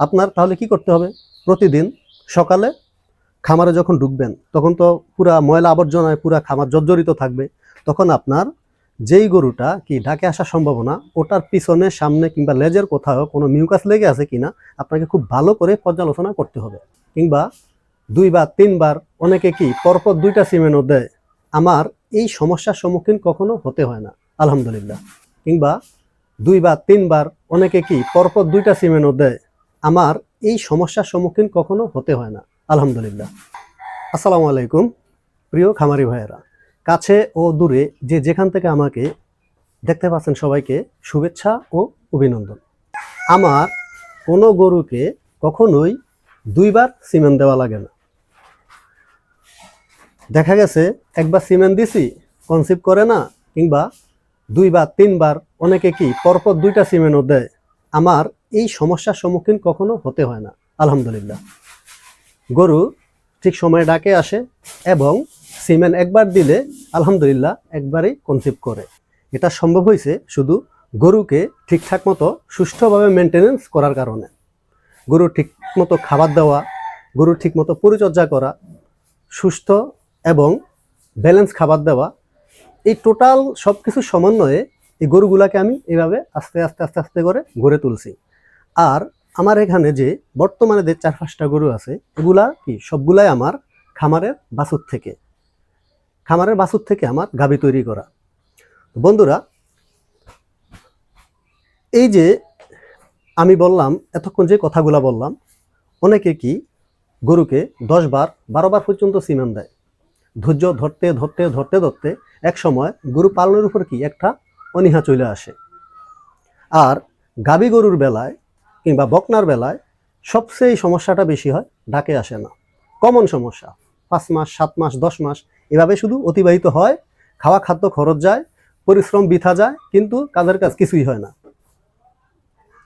আপনার তাহলে কি করতে হবে? প্রতিদিন সকালে খামারে যখন ঢুকবেন, তখন তো পুরা ময়লা আবর্জনায় পুরা খামার জর্জরিত থাকবে। তখন আপনার যেই গরুটা কি ডাকে আসার সম্ভাবনা, ওটার পিছনে, সামনে কিংবা লেজের কোথাও কোনো মিউকাস লেগে আছে কিনা, আপনাকে খুব ভালো করে পর্যালোচনা করতে হবে। কিংবা দুইবার তিনবার অনেকে কি পরপর দুইটা সিমেন্টও দেয়। আমার এই সমস্যার সম্মুখীন কখনো হতে হয় না, আলহামদুলিল্লাহ। কিংবা দুইবার তিনবার অনেকে কি পরপর দুইটা সিমেন্টও দেয়। আমার এই সমস্যার সম্মুখীন কখনো হতে হয় না। আলহামদুলিল্লাহ। আসসালামু আলাইকুম, প্রিয় খামারি ভাইয়েরা। কাছে ও দূরে যে যেখান থেকে আমাকে দেখতে পাচ্ছেন সবাইকে শুভেচ্ছা ও অভিনন্দন। আমার কোনো গরুকে কখনোই দুইবার সিমেন্ট দেওয়া লাগে না। দেখা গেছে একবার সিমেন্ট দিছি কনসিভ করে না, কিংবা দুইবার, তিনবার, অনেকে কি পরপর দুইটা সিমেন্টও দেয়। আমার এই সমস্যার সম্মুখীন কখনো হতে হয় না, আলহামদুলিল্লাহ। গরু ঠিক সময়ে ডাকে আসে এবং সিমেন্ট একবার দিলে আলহামদুলিল্লাহ একবারই কনসিভ করে। এটা সম্ভব হয়েছে শুধু গরুকে ঠিকঠাক মতো সুষ্ঠুভাবে মেনটেনেন্স করার কারণে। গরু ঠিক মতো খাবার দেওয়া গরুর ঠিক মতো পরিচর্যা করা, সুস্থ এবং ব্যালেন্স খাবার দেওয়া, এই টোটাল সব কিছু সমন্বয়ে এই গরুগুলাকে আমি এভাবে আস্তে আস্তে আস্তে আস্তে করে গড়ে তুলছি। আর আমার এখানে যে বর্তমানে যে চার পাঁচটা গরু আছে, এগুলা কি সবগুলাই আমার খামারের বাছুর থেকে। খামারের বাছুর থেকে আমার গাবি তৈরি করা। বন্ধুরা, এই যে আমি বললাম, এতক্ষণ যে কথাগুলা বললাম, অনেকে কি গরুকে দশ বার, বারো বার পর্যন্ত সিমেন্ট দেয়। ধৈর্য ধরতে ধরতে ধরতে ধরতে এক সময় গরু পালনের উপর কি একটা অনীহা চলে আসে। আর গাবি গরুর বেলায় কিংবা বকনার বেলায় সবচেয়ে সমস্যাটা বেশি হয়, ডাকে আসে না। কমন সমস্যা, পাঁচ মাস, সাত মাস, দশ মাস, এভাবে শুধু অতিবাহিত হয়, খাওয়া খাদ্য খরচ যায়, পরিশ্রম বৃথা যায়, কিন্তু কাজের কাজ কিছুই হয় না।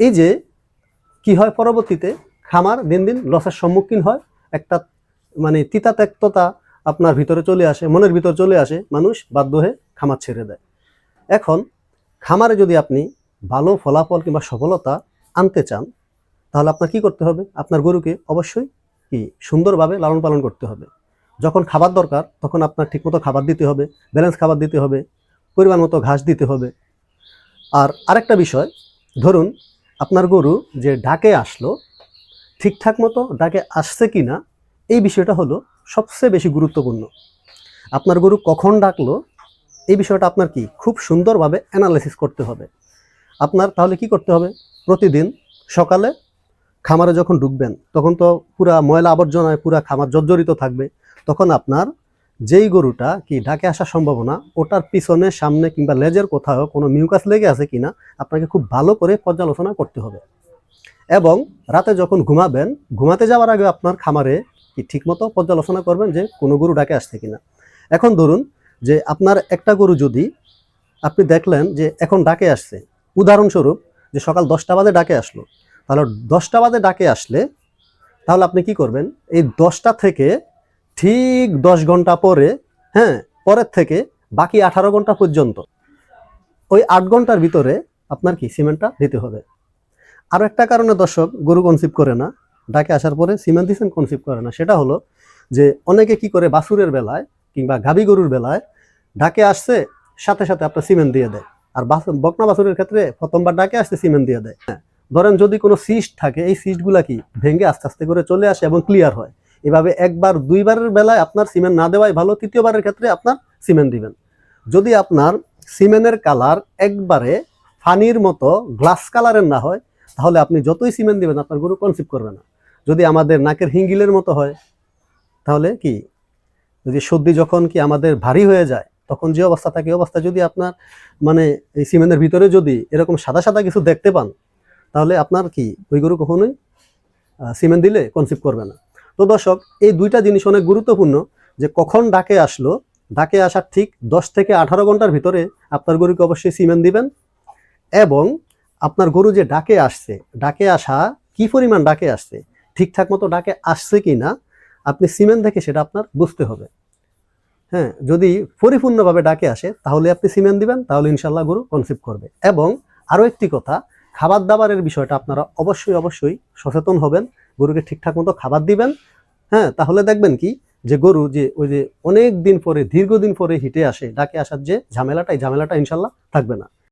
এই যে, কি হয় পরবর্তীতে, খামার দিন দিন লসের সম্মুখীন হয়, একটা মানে তিতাত্যক্ততা আপনার ভিতরে চলে আসে, মনের ভিতর চলে আসে, মানুষ বাধ্য হয়ে খামার ছেড়ে দেয়। এখন, খামারে যদি আপনি ভালো ফলাফল কিংবা সফলতা আনতে চান, তাহলে আপনার কি করতে হবে? আপনার গরুকে অবশ্যই কি সুন্দরভাবে লালন পালন করতে হবে। যখন খাবার দরকার, তখন আপনার ঠিকমতো খাবার দিতে হবে ব্যালেন্স খাবার দিতে হবে, পরিমাণ মতো ঘাস দিতে হবে। আর আরেকটা বিষয়, ধরুন আপনার গরু যে ডাকে আসলো, ঠিকঠাক মতো ডাকে আসছে কি না এই বিষয়টা হলো সবচেয়ে বেশি গুরুত্বপূর্ণ। আপনার গরু কখন ডাকলো, এই বিষয়টা আপনার কি খুব সুন্দরভাবে অ্যানালাইসিস করতে হবে। আপনার তাহলে কি করতে হবে? প্রতিদিন সকালে খামারে যখন ঢুকবেন, তখন তো পুরা ময়লা আবর্জনায় পুরা খামার জর্জরিত থাকবে। তখন আপনার যেই গরুটা কি ডাকে আসার সম্ভাবনা, ওটার পিছনে, সামনে কিংবা লেজের কোথাও কোনো মিউকাস লেগে আছে কিনা, আপনাকে খুব ভালো করে পর্যালোচনা করতে হবে। এবং রাতে যখন ঘুমাবেন, ঘুমাতে যাওয়ার আগে আপনার খামারে কি ঠিকমতো পর্যালোচনা করবেন যে কোনো গরু ডাকে আসছে কিনা। এখন ধরুন যে আপনার একটা গরু যদি আপনি দেখলেন যে এখন ডাকে আসছে, উদাহরণস্বরূপ যে সকাল দশটা বাজে ডাকে আসলো। তাহলে দশটা বাজে ডাকে আসলে তাহলে আপনি কি করবেন? এই দশটা থেকে ঠিক দশ ঘণ্টা পরে হ্যাঁ পরের থেকে বাকি আঠারো ঘণ্টা পর্যন্ত ওই আট ঘণ্টার ভিতরে আপনার কি সিমেন্টটা দিতে হবে। আরও একটা কারণে দর্শক গরু কনসিভ করে না, ডাকে আসার পরে সিমেন্ট দিচ্ছেন কনসিভ করে না। সেটা হলো যে অনেকে কি করে বাছুরের বেলায় কিংবা গাভী গরুর বেলায় ডাকে আসছে, সাথে সাথে আপনার সিমেন্ট দিয়ে দেয়। আর বকনা বাছুরের ক্ষেত্রে প্রথমবার ডাকে আসতে সিমেন্ট দিয়ে দেয়। হ্যাঁ ধরেন যদি কোনো সিস্ট থাকে, এই সিস্টগুলা কি ভেঙে আস্তে আস্তে করে চলে আসে এবং ক্লিয়ার হয়? এভাবে একবার, দুইবারের বেলায় আপনার সিমেন্ট না দেওয়াই ভালো, তৃতীয়বারের ক্ষেত্রে আপনার সিমেন্ট দিবেন। যদি আপনার সিমেন্টের কালার একবারে ফানির মতো গ্লাস কালারের না হয়, তাহলে আপনি যতই সিমেন্ট দিবেন, আপনার গরু কনসিভ করবে না। যদি আমাদের নাকের হিঙ্গিলের মতো হয়, তাহলে কি? যদি সর্দি যখন কি আমাদের ভারী হয়ে যায় তখন যে অবস্থা থাকে অবস্থা যদি আপনার মানে এই সিমেন্টের ভিতরে যদি এরকম সাদা সাদা কিছু দেখতে পান, তাহলে আপনার কি ওই গরু কখনোই সিমেন্ট দিলে কনসিভ করবে না। তো দর্শক, এই দুইটা জিনিস অনেক গুরুত্বপূর্ণ যে কখন ডাকে আসলো, ডাকে আসার ঠিক দশ থেকে আঠারো ঘণ্টার ভিতরে আপনার গরুকে অবশ্যই সিমেন্ট দিবেন এবং আপনার গরু যে ডাকে আসছে, ডাকে আসা কি পরিমাণ ডাকে আসছে, ঠিকঠাক মতো ডাকে আসছে কি না আপনি সিমেন্ট দেখে সেটা আপনার বুঝতে হবে। হ্যাঁ যদি পরিপূর্ণভাবে ডাকে আসে, তাহলে আপনি সিমেন্ট দিবেন, তাহলে ইনশাল্লাহ গরু কনসিভ করবে। এবং আরও একটি কথা খাবার দাবারের বিষয়টা আপনারা অবশ্যই অবশ্যই সচেতন হবেন, গরুকে ঠিকঠাক মতো খাবার দিবেন। হ্যাঁ তাহলে দেখবেন কি, যে গরু যে ওই যে অনেক দিন পরে, দীর্ঘদিন পরে হিটে আসে, ডাকে আসার যে ঝামেলাটা, এই ঝামেলাটা ইনশাল্লাহ থাকবে না।